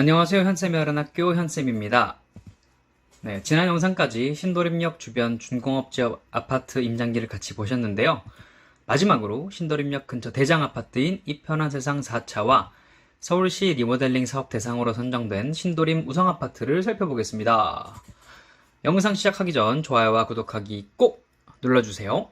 안녕하세요. 현쌤의 어른학교 현쌤입니다. 네, 지난 영상까지 신도림역 주변 준공업지역 아파트 임장기를 같이 보셨는데요. 마지막으로 신도림역 근처 대장 아파트인 이 편한 세상 4차와 서울시 리모델링 사업 대상으로 선정된 신도림 우성 아파트를 살펴보겠습니다. 영상 시작하기 전 좋아요와 구독하기 꼭 눌러주세요.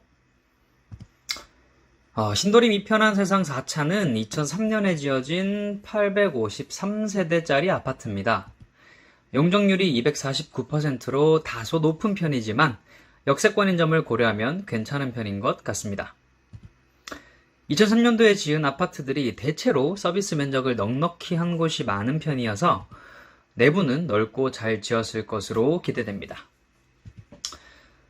어, 신도림 이 편한 세상 4차는 2003년에 지어진 853세대짜리 아파트입니다. 용적률이 249%로 다소 높은 편이지만 역세권인 점을 고려하면 괜찮은 편인 것 같습니다. 2003년도에 지은 아파트들이 대체로 서비스 면적을 넉넉히 한 곳이 많은 편이어서 내부는 넓고 잘 지었을 것으로 기대됩니다.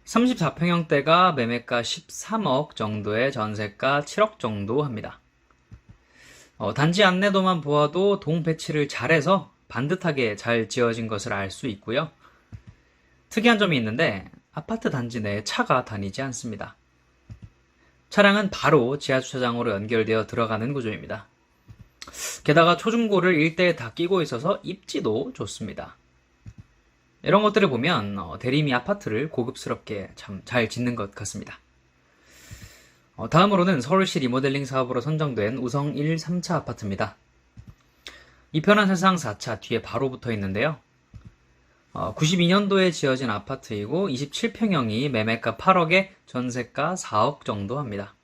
34평형대가 매매가 13억 정도의 전세가 7억 정도 합니다. 어, 단지 안내도만 보아도 동 배치를 잘해서 반듯하게 잘 지어진 것을 알 수 있고요. 특이한 점이 있는데 아파트 단지 내에 차가 다니지 않습니다. 차량은 바로 지하주차장으로 연결되어 들어가는 구조입니다. 게다가 초중고를 일대에 다 끼고 있어서 입지도 좋습니다. 이런 것들을 보면 어, 대림이 아파트를 고급스럽게 참 잘 짓는 것 같습니다. 어, 다음으로는 서울시 리모델링 사업으로 선정된 우성 1, 3차 아파트입니다. 이편한 세상 4차 뒤에 바로 붙어 있는데요. 어, 92년도에 지어진 아파트이고 27평형이 매매가 8억에 전세가 4억 정도 합니다.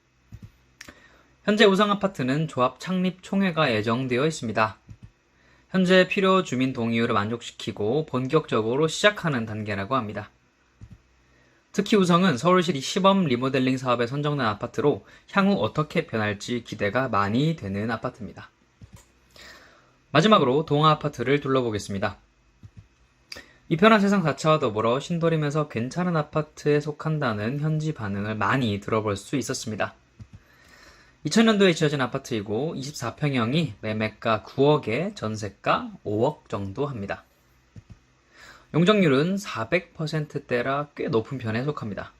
현재 우성 아파트는 조합 창립 총회가 예정되어 있습니다. 현재 필요 주민 동의율을 만족시키고 본격적으로 시작하는 단계라고 합니다. 특히 우성은 서울시 시범 리모델링 사업에 선정된 아파트로 향후 어떻게 변할지 기대가 많이 되는 아파트입니다. 마지막으로 동아 아파트를 둘러보겠습니다. 이편한 세상 4차와 더불어 신도림에서 괜찮은 아파트에 속한다는 현지 반응을 많이 들어볼 수 있었습니다. 2000년도에 지어진 아파트이고 24평형이 매매가 9억에 전세가 5억 정도 합니다. 용적률은 400%대라 꽤 높은 편에 속합니다.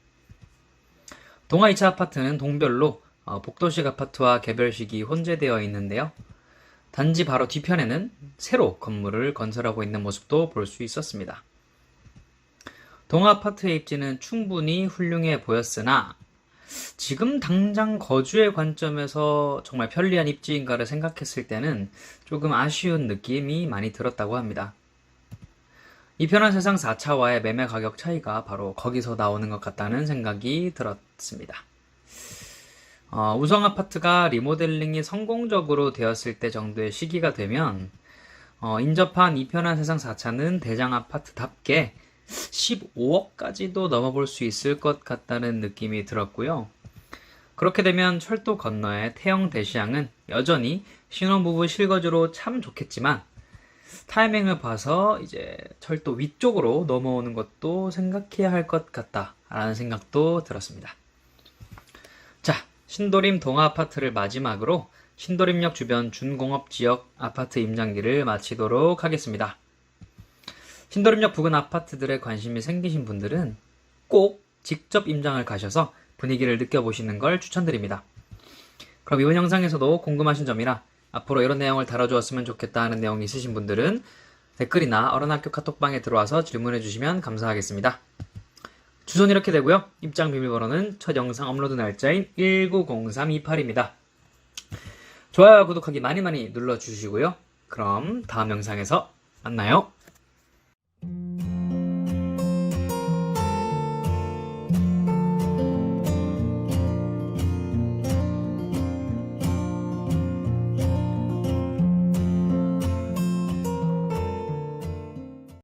동아 2차 아파트는 동별로 어, 복도식 아파트와 개별식이 혼재되어 있는데요. 단지 바로 뒤편에는 새로 건물을 건설하고 있는 모습도 볼 수 있었습니다. 동아 아파트의 입지는 충분히 훌륭해 보였으나 지금 당장 거주의 관점에서 정말 편리한 입지인가를 생각했을 때는 조금 아쉬운 느낌이 많이 들었다고 합니다. 이 편한 세상 4차와의 매매 가격 차이가 바로 거기서 나오는 것 같다는 생각이 들었습니다. 어, 우성 아파트가 리모델링이 성공적으로 되었을 때 정도의 시기가 되면 어, 인접한 이 편한 세상 4차는 대장 아파트답게 15억까지도 넘어볼 수 있을 것 같다는 느낌이 들었고요. 그렇게 되면 철도 건너의 태영 대시양은 여전히 신혼부부 실거주로 참 좋겠지만 타이밍을 봐서 이제 철도 위쪽으로 넘어오는 것도 생각해야 할 것 같다라는 생각도 들었습니다. 자, 신도림 동아 아파트를 마지막으로 신도림역 주변 준공업 지역 아파트 임장기를 마치도록 하겠습니다. 신도림역 부근 아파트들에 관심이 생기신 분들은 꼭 직접 임장을 가셔서 분위기를 느껴보시는 걸 추천드립니다. 그럼 이번 영상에서도 궁금하신 점이나 앞으로 이런 내용을 다뤄주었으면 좋겠다 하는 내용이 있으신 분들은 댓글이나 어른학교 카톡방에 들어와서 질문해 주시면 감사하겠습니다. 주소는 이렇게 되고요. 입장 비밀번호는 첫 영상 업로드 날짜인 190328입니다. 좋아요와 구독하기 많이 많이 눌러주시고요. 그럼 다음 영상에서 만나요.